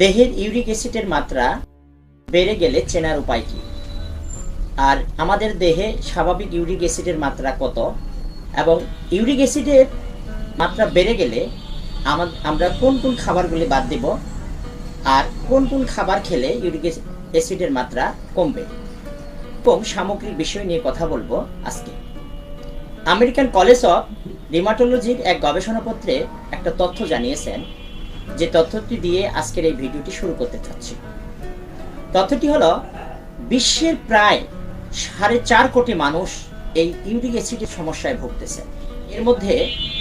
দেহের ইউরিক অ্যাসিডের মাত্রা বেড়ে গেলে চেনার উপায় কি? আর আমাদের দেহে স্বাভাবিক ইউরিক অ্যাসিডের মাত্রা কত? এবং ইউরিক অ্যাসিডের মাত্রা বেড়ে গেলে আমা- আমরা কোন কোন খাবারগুলি বাদ দেব? আর কোন কোন খাবার খেলে ইউরিক অ্যাসিডের মাত্রা কমবে? এবং সামগ্রিক বিষয় নিয়ে কথা বলব আজকে। আমেরিকান কলেজ অফ রিমাটোলজির এক গবেষণাপত্রে একটা তথ্য জানিয়েছেন যে তথ্যটি দিয়ে আজকের এই ভিডিওটি শুরু করতে চাচ্ছি। তথ্যটি হলো, বিশ্বের প্রায় সাড়ে চার কোটি মানুষ এই ইউরিক অ্যাসিডের সমস্যায় ভুগতেছে। এর মধ্যে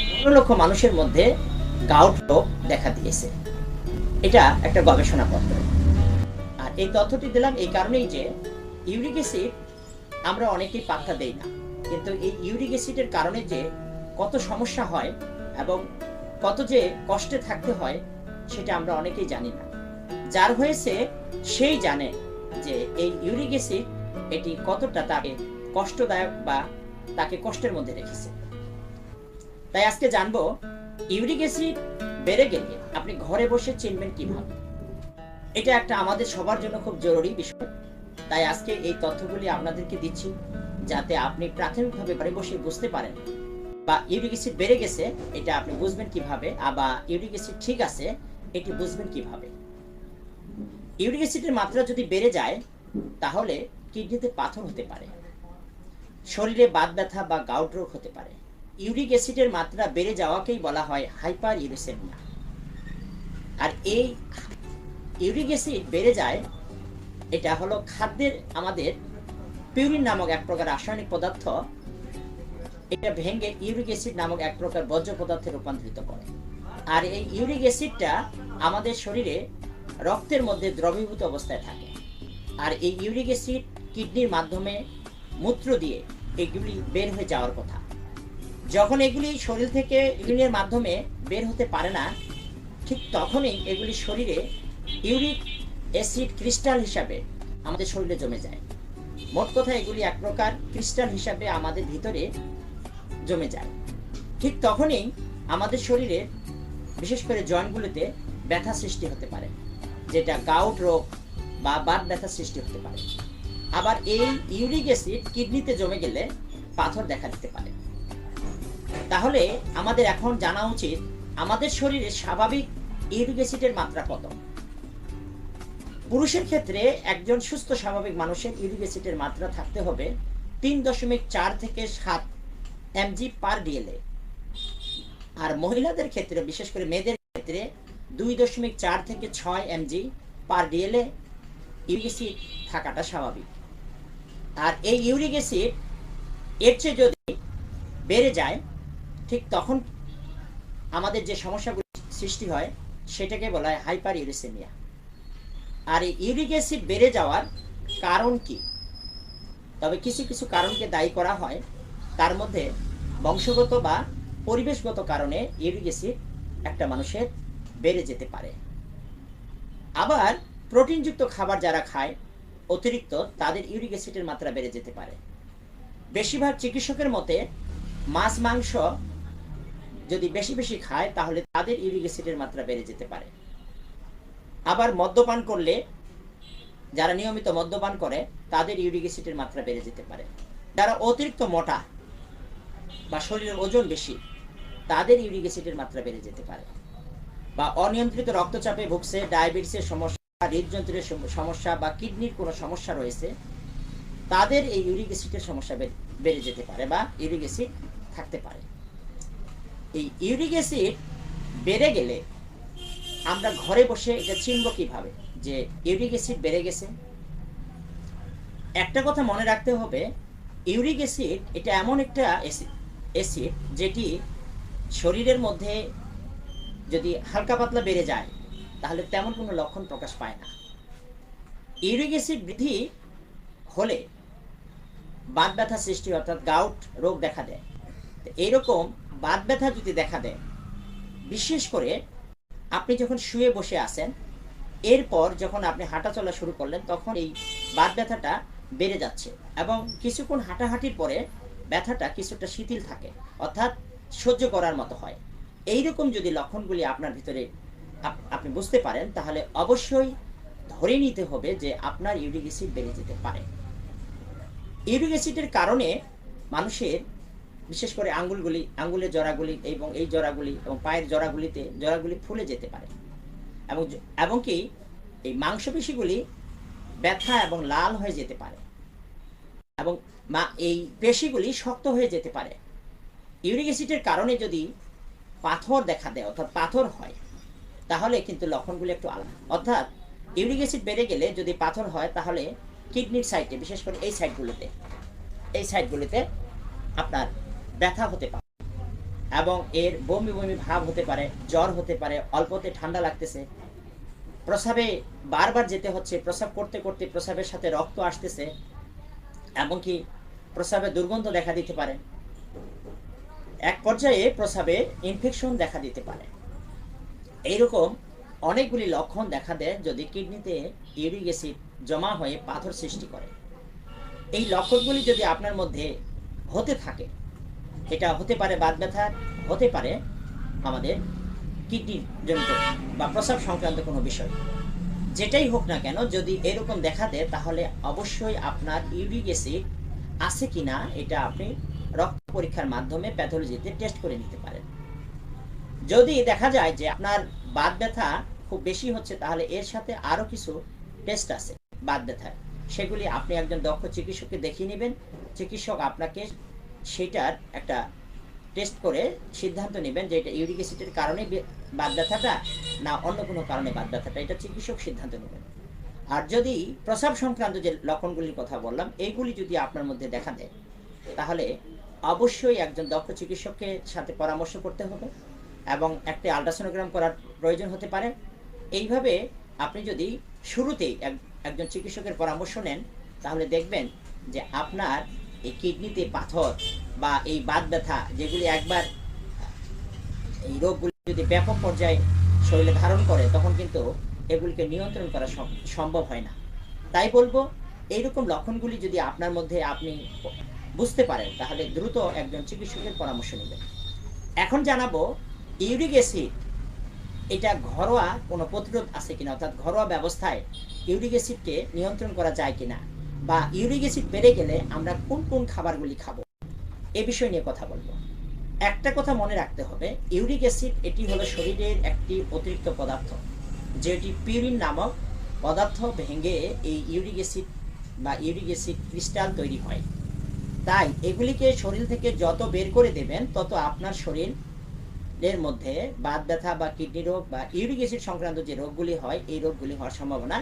পনেরো লক্ষ মানুষের মধ্যে গাউট রোগ দেখা দিয়েছে। এটা একটা গবেষণা পত্র। আর এই তথ্যটি দিলাম এই কারণেই যে ইউরিক অ্যাসিড আমরা অনেকেই পাত্তা দেই না। কিন্তু এই ইউরিক অ্যাসিডের কারণে যে কত সমস্যা হয় এবং কত যে কষ্টে থাকতে হয় সেটা আমরা অনেকেই জানি না। যার হয়েছে সেই জানে যে এই ইউরিক অ্যাসিড এটি কতটা তাকে কষ্টদায়ক বা তাকে কষ্টের মধ্যে রেখেছে। তাই আজকে জানব, ইউরিক অ্যাসিড বেড়ে গেলে আপনি ঘরে বসে চিনবেন কীভাবে? এটা একটা আমাদের সবার জন্য খুব জরুরি বিষয়। তাই আজকে এই তথ্যগুলি আপনাদেরকে দিচ্ছি যাতে আপনি প্রাথমিকভাবে ঘরে বসে বুঝতে পারেন বা ইউরিক অ্যাসিড বেড়ে গেছে, এটা আপনি বুঝবেন কীভাবে, আবার ইউরিক অ্যাসিড ঠিক আছে এটি বুঝবেন কীভাবে? ইউরিক অ্যাসিডের মাত্রা যদি বেড়ে যায়, তাহলে কিডনিতে পাথর হতে পারে। শরীরে বাত ব্যথা বা গাউট রোগ হতে পারে। ইউরিক অ্যাসিডের মাত্রা বেড়ে যাওয়াকেই বলা হয় হাইপার ইউরিসেমিয়া আর এই ইউরিক অ্যাসিড বেড়ে যায়, এটা হলো খাদ্যের আমাদের পিউরিন নামক এক প্রকার রাসায়নিক পদার্থ। এটা ভেঙে ইউরিক অ্যাসিড নামক এক প্রকার বর্জ্য পদার্থে রূপান্তরিত করে। আর এই ইউরিক অ্যাসিডটা আমাদের শরীরে রক্তের মধ্যে দ্রবীভূত অবস্থায় থাকে। আর এই ইউরিক অ্যাসিড কিডনির মাধ্যমে মূত্র দিয়ে এগুলি বের হয়ে যাওয়ার কথা। যখন এগুলি শরীর থেকে ইউরিনের মাধ্যমে বের হতে পারে না, ঠিক তখনই এগুলি শরীরে ইউরিক অ্যাসিড ক্রিস্টাল হিসাবে আমাদের শরীরে জমে যায়। মোট কথা এগুলি এক প্রকার ক্রিস্টাল হিসাবে আমাদের ভিতরে জমে যায়। ঠিক তখনই আমাদের শরীরে বিশেষ করে জয়েন্টগুলিতে ব্যথা সৃষ্টি হতে পারে, যেটা গাউট রোগ বা বাত ব্যথা সৃষ্টি হতে পারে। আবার এই ইউরিক অ্যাসিড কিডনিতে জমে গেলে পাথর দেখা দিতে পারে। তাহলে আমাদের এখন জানা উচিত আমাদের শরীরে স্বাভাবিক ইউরিক অ্যাসিডের মাত্রা কত। পুরুষের ক্ষেত্রে একজন সুস্থ স্বাভাবিক মানুষের ইউরিক অ্যাসিডের মাত্রা থাকতে হবে তিন দশমিক চার থেকে সাত এমজি পার ডিএলএ আর মহিলাদের ক্ষেত্রে, বিশেষ করে মেয়েদের ক্ষেত্রে, দুই দশমিক চার থেকে ছয় এমজি পার ডিএলএ ইউরিক থাকাটা স্বাভাবিক। আর এই ইউরিক অ্যাসিড এর চেয়ে যদি বেড়ে যায়, ঠিক তখন আমাদের যে সমস্যাগুলি সৃষ্টি হয়, সেটাকে বলা হয় হাইপার ইউরিসেমিয়া আর এই ইউরিক অ্যাসিড বেড়ে যাওয়ার কারণ কি? তবে কিছু কিছু কারণকে দায়ী করা হয়। তার মধ্যে বংশগত বা পরিবেশগত কারণে ইউরিক অ্যাসিড একটা মানুষের বেড়ে যেতে পারে। আবার প্রোটিনযুক্ত খাবার যারা খায়, অতিরিক্ত তাদের ইউরিক অ্যাসিডের মাত্রা বেড়ে যেতে পারে। বেশিরভাগ চিকিৎসকের মতে, মাছ, মাংস যদি বেশি বেশি খায়, তাহলে তাদের ইউরিক অ্যাসিডের মাত্রা বেড়ে যেতে পারে। আবার মদ্যপান করলে, যারা নিয়মিত মদ্যপান করে, তাদের ইউরিক অ্যাসিডের মাত্রা বেড়ে যেতে পারে। যারা অতিরিক্ত মোটা বা শরীরের ওজন বেশি তাদের ইউরিক অ্যাসিডের মাত্রা বেড়ে যেতে পারে। বা অনিয়ন্ত্রিত রক্তচাপে ভুগছে, ডায়াবেটিসের সমস্যা, হৃদযন্ত্রের সমস্যা বা কিডনির কোনো সমস্যা রয়েছে, তাদের এই ইউরিক অ্যাসিডের সমস্যা বেড়ে যেতে পারে বা ইউরিক অ্যাসিড থাকতে পারে। এই ইউরিক অ্যাসিড বেড়ে গেলে আমরা ঘরে বসে এটা চিনব কীভাবে? যে ইউরিক অ্যাসিড বেড়ে গেছে। একটা কথা মনে রাখতে হবে, ইউরিক অ্যাসিড এটা এমন একটা অ্যাসিড যেটি শরীরের মধ্যে যদি হালকা পাতলা বেড়ে যায়, তাহলে তেমন কোনো লক্ষণ প্রকাশ পায় না। ইউরিক অ্যাসিড বৃদ্ধি হলে বাত ব্যথা সৃষ্টি, অর্থাৎ গাউট রোগ দেখা দেয়। তো এইরকম বাত ব্যথা যদি দেখা দেয়, বিশেষ করে আপনি যখন শুয়ে বসে আছেন, এরপর যখন আপনি হাঁটা চলা শুরু করলেন, তখন এই বাত ব্যথাটা বেড়ে যাচ্ছে এবং কিছুক্ষণ হাঁটাহাঁটির পরে ব্যথাটা কিছুটা শিথিল থাকে। অর্থাৎ সহ্য করার মতো হয়। এই রকম যদি লক্ষণগুলি আপনার ভিতরে আপনি বুঝতে পারেন, তাহলে অবশ্যই ধরে নিতে হবে যে আপনার ইউরিক অ্যাসিড বেড়ে যেতে পারে। ইউরিক অ্যাসিডের কারণে মানুষের, বিশেষ করে আঙ্গুলগুলি, আঙ্গুলের জরাগুলি এবং এই জরাগুলি এবং পায়ের জরাগুলিতে, জরাগুলি ফুলে যেতে পারে। এবং এবং কি এই মাংসপেশিগুলি ব্যথা এবং লাল হয়ে যেতে পারে। এবং এই পেশিগুলি শক্ত হয়ে যেতে পারে। ইউরিক অ্যাসিডের কারণে যদি পাথর দেখা দেয়, অর্থাৎ পাথর হয়, তাহলে কিন্তু লক্ষণগুলো একটু আলাদা। অর্থাৎ ইউরিক অ্যাসিড বেড়ে গেলে যদি পাথর হয়, তাহলে কিডনির সাইডে, বিশেষ করে এই সাইডগুলোতে, এই সাইডগুলিতে আপনার ব্যথা হতে পারে এবং এর বমি বমি ভাব হতে পারে, জ্বর হতে পারে, অল্পতে ঠান্ডা লাগতেছে। প্রসাবে বারবার যেতে হচ্ছে প্রসাব করতে করতে প্রসাবের সাথে রক্ত আসতেছে, এমনকি প্রসাবে দুর্গন্ধ দেখা দিতে পারে। এক পর্যায়ে প্রসাবে ইনফেকশন দেখা দিতে পারে। এইরকম অনেকগুলি লক্ষণ দেখা দেয় যদি কিডনিতে ইউরিক অ্যাসিড জমা হয়ে পাথর সৃষ্টি করে। এই লক্ষণগুলি যদি আপনার মধ্যে হতে থাকে, এটা হতে পারে বাদ ব্যথা, হতে পারে আমাদের কিডনি জনিত বা প্রসাব সংক্রান্ত কোনো বিষয়। যেটাই হোক না কেন, যদি এরকম দেখা দেয়, তাহলে অবশ্যই আপনার ইউরিক অ্যাসিড আছে কিনা, এটা আপনি রক্ত পরীক্ষার মাধ্যমে প্যাথোলজিতে টেস্ট করে নিতে পারেন। যদি দেখা যায় যে আপনার বাত ব্যথা খুব বেশি হচ্ছে, তাহলে এর সাথে আরও কিছু টেস্ট আছে বাত ব্যথার। সেগুলি আপনি একজন দক্ষ চিকিৎসককে দেখিয়ে নেবেন। চিকিৎসক আপনাকে সেটার একটা টেস্ট করে সিদ্ধান্ত নেবেন যে এটা ইউরিক অ্যাসিডের কারণে বাদ ব্যথাটা না অন্য কোনো কারণে বাদ ব্যথাটা, এটা চিকিৎসক সিদ্ধান্ত নেবেন। আর যদি প্রসাব সংক্রান্ত যে লক্ষণগুলির কথা বললাম, এইগুলি যদি আপনার মধ্যে দেখা দেয়, তাহলে অবশ্যই একজন দক্ষ চিকিৎসকের সাথে পরামর্শ করতে হবে এবং একটি আলট্রাসোনোগ্রাম করার প্রয়োজন হতে পারে। এইভাবে আপনি যদি শুরুতেই একজন চিকিৎসকের পরামর্শ নেন, তাহলে দেখবেন যে আপনার এই কিডনিতে পাথর বা এই বাত ব্যথা যেগুলি একবার, এই রোগগুলি যদি ব্যাপক পর্যায়ে শরীরে ধারণ করে, তখন কিন্তু এগুলিকে নিয়ন্ত্রণ করা সম্ভব হয় না। তাই বলব, এইরকম লক্ষণগুলি যদি আপনার মধ্যে আপনি বুঝতে পারেন, তাহলে দ্রুত একজন চিকিৎসকের পরামর্শ নেবেন। এখন জানাব, ইউরিক অ্যাসিড, এটা ঘরোয়া কোনো প্রতিরোধ আছে কিনা? অর্থাৎ ঘরোয়া ব্যবস্থায় ইউরিক অ্যাসিডকে নিয়ন্ত্রণ করা যায় কিনা? বা ইউরিক অ্যাসিড বেড়ে গেলে আমরা কোন কোন খাবারগুলি খাব? এ বিষয় নিয়ে কথা বলব। একটা কথা মনে রাখতে হবে, ইউরিক অ্যাসিড এটি হলো শরীরের একটি অতিরিক্ত পদার্থ, যেটি পিউরিন নামক পদার্থ ভেঙে এই ইউরিক অ্যাসিড বা ইউরিক অ্যাসিড ক্রিস্টাল তৈরি হয়। তাই এগুলিকে শরীর থেকে যত বের করে দেবেন, তত আপনার শরীরের মধ্যে বাত ব্যথা বা কিডনি রোগ বা ইউরিক অ্যাসিড সংক্রান্ত যে রোগগুলি হয়, এই রোগগুলি হওয়ার সম্ভাবনা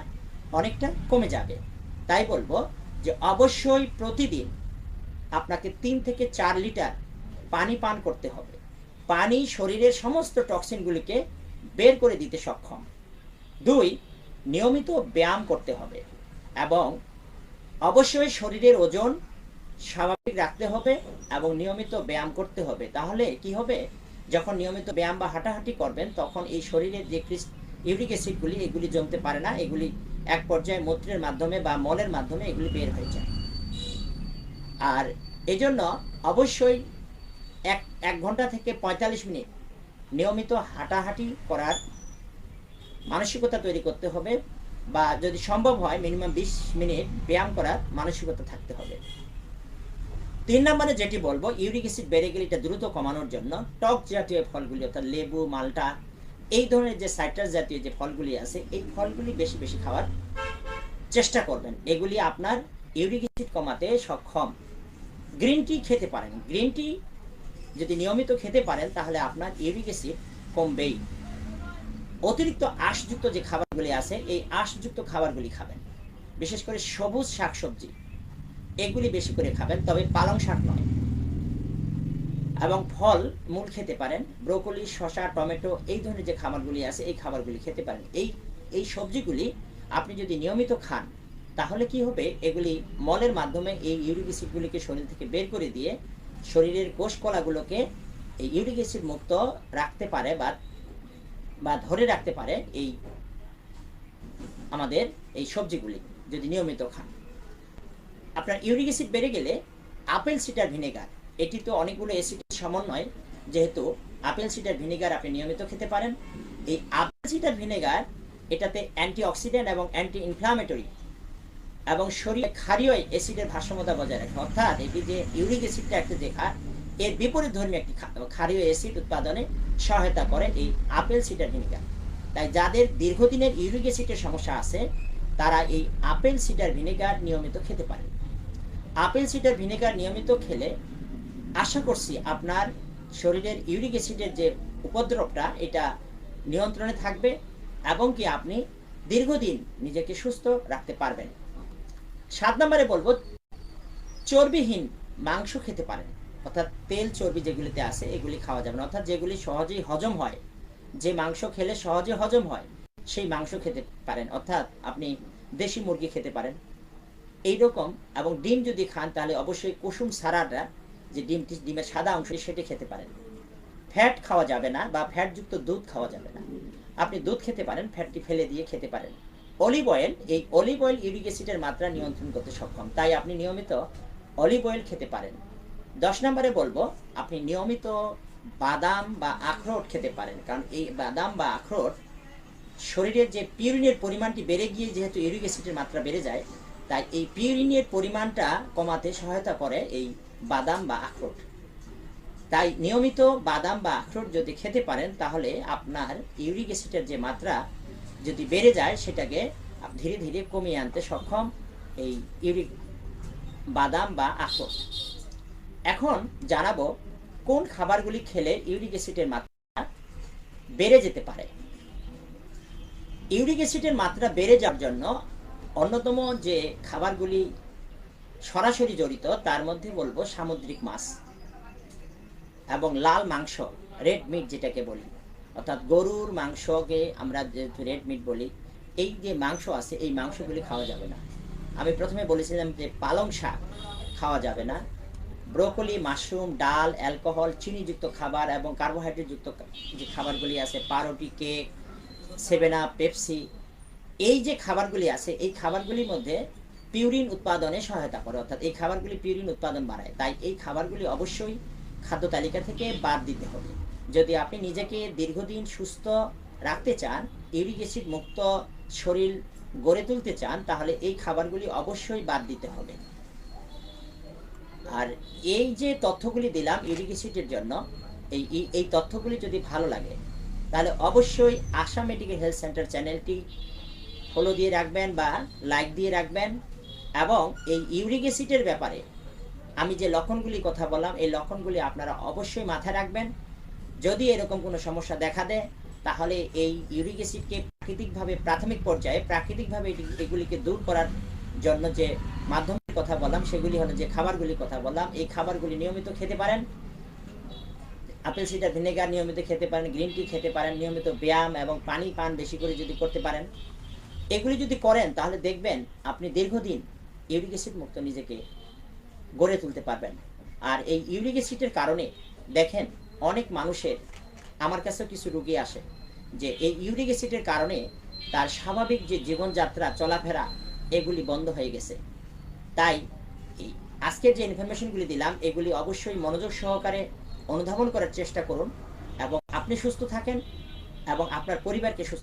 অনেকটা কমে যাবে। তাই বলব যে অবশ্যই প্রতিদিন আপনাকে তিন থেকে চার লিটার পানি পান করতে হবে। পানি শরীরের সমস্ত টক্সিনগুলিকে বের করে দিতে সক্ষম। দুই, নিয়মিত ব্যায়াম করতে হবে এবং অবশ্যই শরীরের ওজন স্বাভাবিক রাখতে হবে এবং নিয়মিত ব্যায়াম করতে হবে। তাহলে কি হবে? যখন নিয়মিত ব্যায়াম বা হাঁটাহাঁটি করবেন, তখন এই শরীরের যে ইউরিক অ্যাসিডগুলি, এগুলি জমতে পারে না। এগুলি এক পর্যায়ে মূত্রের মাধ্যমে বা মলের মাধ্যমে এগুলি বের হয়ে যায়। আর এজন্য অবশ্যই এক এক ঘণ্টা থেকে পঁয়তাল্লিশ মিনিট নিয়মিত হাঁটাহাঁটি করার মানসিকতা তৈরি করতে হবে বা যদি সম্ভব হয়, মিনিমাম বিশ মিনিট ব্যায়াম করার মানসিকতা থাকতে হবে। তিন নম্বরে যেটি বলব, ইউরিক অ্যাসিড বেড়ে গেলে এটা দ্রুত কমানোর জন্য টক জাতীয় ফলগুলি, অর্থাৎ লেবু, মালটা, এই ধরনের যে সাইট্রাস জাতীয় যে ফলগুলি আছে, এই ফলগুলি বেশি বেশি খাওয়ার চেষ্টা করবেন। এগুলি আপনার ইউরিক অ্যাসিড কমাতে সক্ষম। গ্রিন টি খেতে পারেন। গ্রিন টি যদি নিয়মিত খেতে পারেন, তাহলে আপনার ইউরিক অ্যাসিড কমবেই। অতিরিক্ত আঁশযুক্ত যে খাবারগুলি আছে, এই আঁশযুক্ত খাবারগুলি খাবেন। বিশেষ করে সবুজ শাকসবজি। এগুলি বেশি করে খাবেন, তবে পালং শাক নয়। এবং ফল মূল খেতে পারেন, ব্রোকলি, শসা, টমেটো, এই ধরনের যে খাবারগুলি আছে, এই খাবারগুলি খেতে পারেন। এই এই সবজিগুলি আপনি যদি নিয়মিত খান, তাহলে কি হবে? এগুলি মলের মাধ্যমে এই ইউরিক অ্যাসিডগুলিকে শরীর থেকে বের করে দিয়ে শরীরের কোষ কলাগুলোকে এই ইউরিক অ্যাসিড মুক্ত রাখতে পারে বা বা ধরে রাখতে পারে এই আমাদের এই সবজিগুলি, যদি নিয়মিত খান। আপনার ইউরিক অ্যাসিড বেড়ে গেলে আপেল সিটার ভিনেগার, এটি তো অনেকগুলো অ্যাসিডের সমন্বয়, যেহেতু আপেল সিডার ভিনেগার আপনি নিয়মিত খেতে পারেন। এই আপেল সিটার ভিনেগার, এটাতে অ্যান্টিঅক্সিডেন্ট এবং অ্যান্টি ইনফ্লামেটরি এবং শরীরে ক্ষারীয় অ্যাসিডের ভারসাম্যতা বজায় রাখে। অর্থাৎ এটি যে ইউরিক অ্যাসিডটা একটা দেখা, এর বিপরীত ধর্মী একটি ক্ষারীয় অ্যাসিড উৎপাদনে সহায়তা করে এই আপেল সিডার ভিনেগার। তাই যাদের দীর্ঘদিনের ইউরিক অ্যাসিডের সমস্যা আছে, তারা এই আপেল সিডার ভিনেগার নিয়মিত খেতে পারে আপেল সিডার ভিনেগার নিয়মিত খেলে আশা করছি আপনার শরীরের ইউরিক অ্যাসিডের যে উপদ্রবটা, এটা নিয়ন্ত্রণে থাকবে এবং কি আপনি দীর্ঘদিন নিজেকে সুস্থ রাখতে পারবেন। সাত নম্বরে বলব, চর্বিহীন মাংস খেতে পারেন। অর্থাৎ তেল চর্বি যেগুলিতে আছে, এগুলি খাওয়া যাবে না। অর্থাৎ যেগুলি সহজেই হজম হয়, যে মাংস খেলে সহজে হজম হয়, সেই মাংস খেতে পারেন। অর্থাৎ আপনি দেশি মুরগি খেতে পারেন। এইরকম, এবং ডিম যদি খান, তাহলে অবশ্যই কুসুম সারাটা যে ডিমটি, ডিমের সাদা অংশ, সেটি খেতে পারেন। ফ্যাট খাওয়া যাবে না, বা ফ্যাটযুক্ত দুধ খাওয়া যাবে না। আপনি দুধ খেতে পারেন, ফ্যাটটি ফেলে দিয়ে খেতে পারেন। অলিভ অয়েল, এই অলিভ অয়েল ইউরিক অ্যাসিডের মাত্রা নিয়ন্ত্রণ করতে সক্ষম, তাই আপনি নিয়মিত অলিভ অয়েল খেতে পারেন। দশ নম্বরে বলব, আপনি নিয়মিত বাদাম বা আখরোট খেতে পারেন, কারণ এই বাদাম বা আখরোট শরীরের যে পিউরিনের পরিমাণটি বেড়ে গিয়ে যেহেতু ইউরিক অ্যাসিডের মাত্রা বেড়ে যায় তাই এই পিউরিনের পরিমাণটা কমাতে সহায়তা করে এই বাদাম বা আখরোট। তাই নিয়মিত বাদাম বা আখরোট যদি খেতে পারেন, তাহলে আপনার ইউরিক অ্যাসিডের যে মাত্রা যদি বেড়ে যায়, সেটাকে ধীরে ধীরে কমিয়ে আনতে সক্ষম এই ইউরিক বাদাম বা আখরোট। এখন জানাব কোন খাবারগুলি খেলে ইউরিক অ্যাসিডের মাত্রা বেড়ে যেতে পারে। ইউরিক অ্যাসিডের মাত্রা বেড়ে যাওয়ার জন্য অন্যতম যে খাবারগুলি সরাসরি জড়িত, তার মধ্যে বলব সামুদ্রিক মাছ এবং লাল মাংস রেড মিট যেটাকে বলি। অর্থাৎ গরুর মাংসকে আমরা যেহেতু রেড মিট বলি, এই যে মাংস আছে, এই মাংসগুলি খাওয়া যাবে না। আমি প্রথমে বলেছিলাম যে পালং শাক খাওয়া যাবে না। ব্রোকলি, মাশরুম, ডাল, অ্যালকোহল, চিনিযুক্ত খাবার এবং কার্বোহাইড্রেটযুক্ত যে খাবারগুলি আছে, পাউরুটি, কেক, সেভেনা পেপসি এই যে খাবারগুলি আছে, এই খাবারগুলির মধ্যে পিউরিন উৎপাদনে সহায়তা করে, অর্থাৎ এই খাবারগুলি পিউরিন উৎপাদন বাড়ায়। তাই এই খাবারগুলি অবশ্যই খাদ্য তালিকা থেকে বাদ দিতে হবে। যদি আপনি নিজেকে দীর্ঘদিন সুস্থ রাখতে চান ইউরিক অ্যাসিড মুক্ত শরীর গড়ে তুলতে চান, তাহলে এই খাবারগুলি অবশ্যই বাদ দিতে হবে। আর এই যে তথ্যগুলি দিলাম ইউরিক অ্যাসিডের জন্য এই, এই- তথ্যগুলি যদি ভালো লাগে, তাহলে অবশ্যই আশা মেডিকেল হেলথ সেন্টার চ্যানেলটি ফলো দিয়ে রাখবেন বা লাইক দিয়ে রাখবেন এবং এই ইউরিক অ্যাসিডের ব্যাপারে আমি যে লক্ষণগুলি কথা বললাম, এই লক্ষণগুলি আপনারা অবশ্যই মাথায় রাখবেন। যদি এরকম কোনো সমস্যা দেখা দেয়, তাহলে এই ইউরিক অ্যাসিডকে প্রাকৃতিকভাবে প্রাথমিক পর্যায়ে, প্রাকৃতিকভাবে এগুলিকে দূর করার জন্য যে মাধ্যমের কথা বললাম, সেগুলি হলো যে খাবারগুলির কথা বললাম। এই খাবারগুলি নিয়মিত খেতে পারেন। আপেল, সিডার, ভিনেগার নিয়মিত খেতে পারেন, গ্রিন টি খেতে পারেন, নিয়মিত ব্যায়াম এবং পানি পান বেশি করে যদি করতে পারেন। এগুলি যদি করেন, তাহলে দেখবেন আপনি দীর্ঘদিন ইউরিক অ্যাসিড মুক্ত নিজেকে গড়ে তুলতে পারবেন। আর এই ইউরিক অ্যাসিডের কারণে দেখেন অনেক মানুষের, আমার কাছেও কিছু রুগী আসে, যে এই ইউরিক অ্যাসিডের কারণে তার স্বাভাবিক যে জীবনযাত্রা, চলাফেরা, এগুলি বন্ধ হয়ে গেছে। তাই আজকের যে ইনফরমেশনগুলি দিলাম, এগুলি অবশ্যই মনোযোগ সহকারে অনুধাবন করার চেষ্টা করুন এবং আপনি সুস্থ থাকেন এবং আপনার পরিবারকে সুস্থ